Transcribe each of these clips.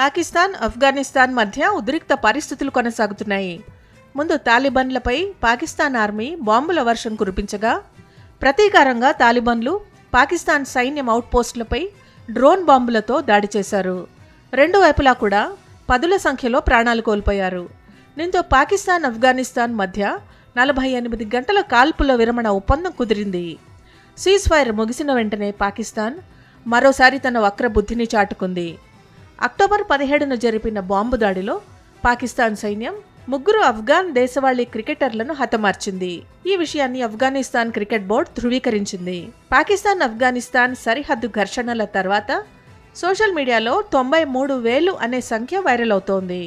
పాకిస్తాన్ ఆఫ్ఘనిస్తాన్ మధ్య ఉద్రిక్త పరిస్థితులు కొనసాగుతున్నాయి. ముందు తాలిబన్లపై పాకిస్తాన్ ఆర్మీ బాంబుల వర్షం కురిపించగా ప్రతీకారంగా తాలిబన్లు పాకిస్తాన్ సైన్యం అవుట్పోస్టులపై డ్రోన్ బాంబులతో దాడి చేశారు. రెండు వైపులా కూడా పదుల సంఖ్యలో ప్రాణాలు కోల్పోయారు. దీంతో పాకిస్తాన్ ఆఫ్ఘనిస్తాన్ మధ్య నలభై ఎనిమిది గంటల కాల్పుల విరమణ ఒప్పందం కుదిరింది. సీజ్ ఫైర్ ముగిసిన వెంటనే పాకిస్తాన్ మరోసారి తన వక్ర బుద్ధిని చాటుకుంది. అక్టోబర్ పదిహేడున జరిపిన బాంబు దాడిలో పాకిస్తాన్ సైన్యం ముగ్గురు ఆఫ్ఘాన్ దేశవాళీ క్రికెటర్లను హతమార్చింది. ఈ విషయాన్ని ఆఫ్ఘనిస్తాన్ క్రికెట్ బోర్డు ధృవీకరించింది. పాకిస్తాన్ ఆఫ్ఘనిస్తాన్ సరిహద్దు ఘర్షణల తర్వాత సోషల్ మీడియాలో తొంభై మూడు వేలు అనే సంఖ్య వైరల్ అవుతోంది.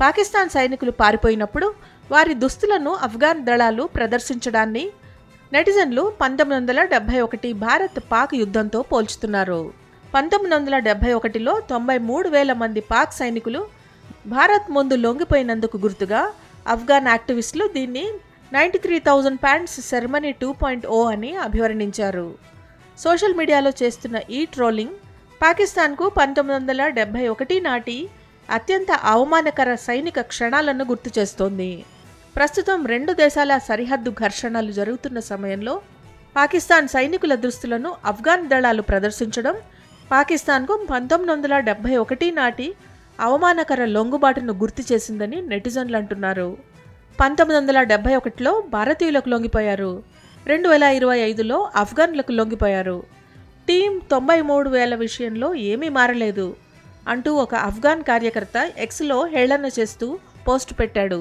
పాకిస్తాన్ సైనికులు పారిపోయినప్పుడు వారి దుస్తులను ఆఫ్ఘాన్ దళాలు ప్రదర్శించడాన్ని నెటిజన్లు పంతొమ్మిది వందల డెబ్బై ఒకటి భారత్ పాక్ యుద్ధంతో పోల్చుతున్నారు. పంతొమ్మిది వందల డెబ్బై ఒకటిలో తొంభై మూడు వేల మంది పాక్ సైనికులు భారత్ ముందు లొంగిపోయినందుకు గుర్తుగా ఆఫ్ఘాన్ యాక్టివిస్టులు దీన్ని ninety three thousand pants ceremony two point O అని అభివర్ణించారు. సోషల్ మీడియాలో చేస్తున్న ఈ ట్రోలింగ్ పాకిస్తాన్కు పంతొమ్మిది వందల డెబ్బై ఒకటి నాటి అత్యంత అవమానకర సైనిక క్షణాలను గుర్తు చేస్తోంది. ప్రస్తుతం రెండు దేశాల సరిహద్దు ఘర్షణలు జరుగుతున్న సమయంలో పాకిస్తాన్ సైనికుల దుస్తులను ఆఫ్ఘాన్ దళాలు ప్రదర్శించడం పాకిస్తాన్కు పంతొమ్మిది వందల డెబ్బై ఒకటి నాటి అవమానకర లొంగుబాటును గుర్తు చేసిందని నెటిజన్లు అంటున్నారు. పంతొమ్మిది వందల డెబ్భై ఒకటిలో భారతీయులకు లొంగిపోయారు. రెండు వేల ఇరవై ఐదులో ఆఫ్ఘన్లకు లొంగిపోయారు. టీం తొంభై మూడు వేల విషయంలో ఏమీ మారలేదు అంటూ ఒక ఆఫ్ఘాన్ కార్యకర్త ఎక్స్లో హేళన చేస్తూ పోస్ట్ పెట్టాడు.